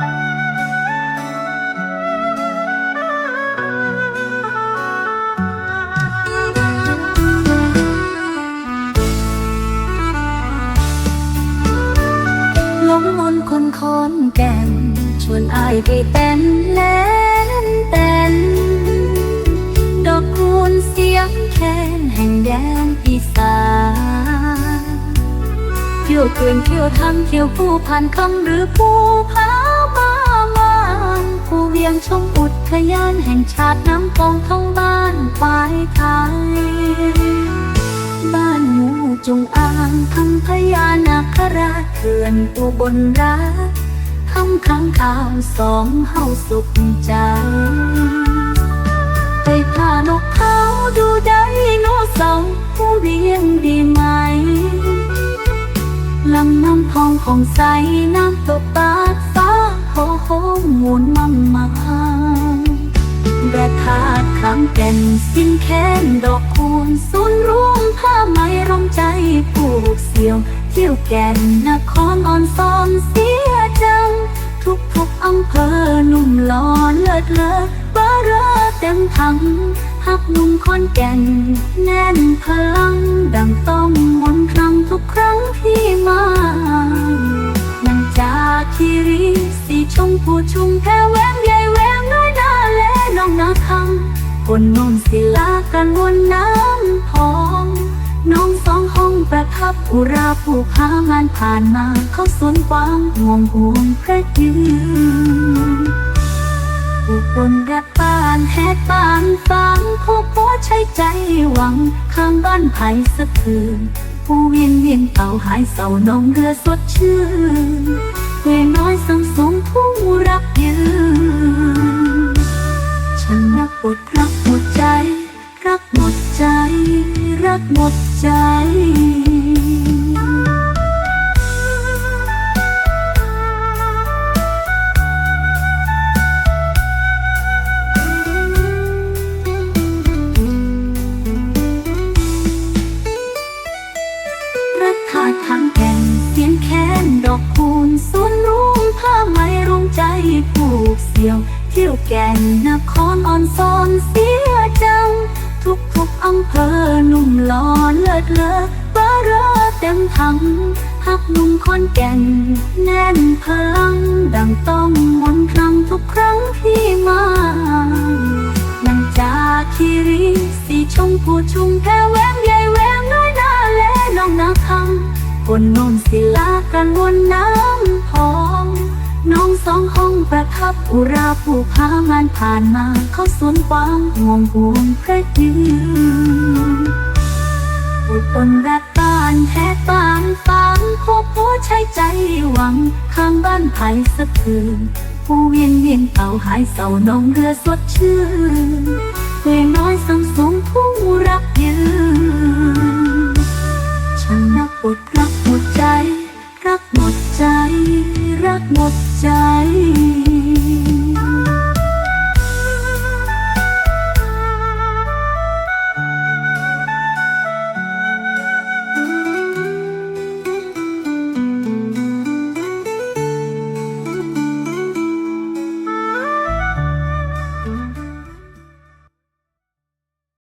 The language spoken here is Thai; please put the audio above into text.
ลงมนคนคอนแก่น ชวนอายไปเต้นเล่นเต้นดอกคูณเสียงแคนแห่งแดนอีสานเที่ยวเกินเที่ยวทั้งเที่ยวผู้ผ่านคำหรือผู้พาานผู้เวียงชมอุทยานแห่งชาติน้ำปองท้องบ้านปลายไทยบ้านหมูจงอ่างทำพญานาคราชเขื่อนตัวบนรักทำครั้งข่าวสองเฮาสุขใจ ไปพานกเขาดูได้โนเสาร์ผู้เลี้ยงดีไหม น้ำพองของใสน้ำตกปาดฟ้าโหโหหมุนมั่งมาแบะธาตุคำแก่นสิ้นแค้นดอกคูณศูนย์รวมผ้าไหมร่มใจผูกเสียว เที่ยวแก่นนครอ่อนซอนเสียจัง ทุกทุกอำเภอหนุ่มหล่อเลิศเลอเบอร์เรอเต็มทั้งหักหนุ่มคนแก่น แน่นพลัง ดังต้องมนครั้งทุกครั้งที่ สีชมพูชุมแพรแวงใหญ่แวงน้อยนาแลน้องนาคังคนนนศิลากันวนน้ำพอง น้องสองห้องประทับอุราผู้พางานผ่านมาเขาสวนกวางห่วงห่วงพระยืนอุบลรักบ้านแหกบ้านฟังพบว่าใช้ใจหวัง ข้างบ้านไผ่สะคืน ผู้เวียนเวียนเต่าหายเศร้านองเรือสดชื่นเวน้อยสังสมผู้รักยืนฉันรักบทรักหมดใจ รักหมดใจ รักหมดใจ ดอกคูณสุนรุ่งผ้าไหมรุ่งใจผูกเสี่ยว เที่ยวแก่นนครอ่อนซอนเสียจัง ทุกทุกอำเภอหนุ่มหล่อเลิศเลอเบอร์เรอเต็มทั้งหักหนุ่มคนแก่น แน่นพลัง ดังต้องมนครั้งทุกครั้งที่มานังจากคีรีสีชมพูชุมแพรแหวงใหญ่แหวง นนนศิลากันวนน้ำพองน้องสองห้องประทับอุราผู้พางานผ่านมาเขาสวนกวางห่วงห่วงพระยืนอุบลรักบ้านแหกบ้านฟังพบหัวใช้ใจหวัง ข้างบ้านไผ่สะคืนผู้เวียนเวียนเต่าหายเศร้านองเรือสดชื่นเวน้อยสังสมผู้รักยืน 在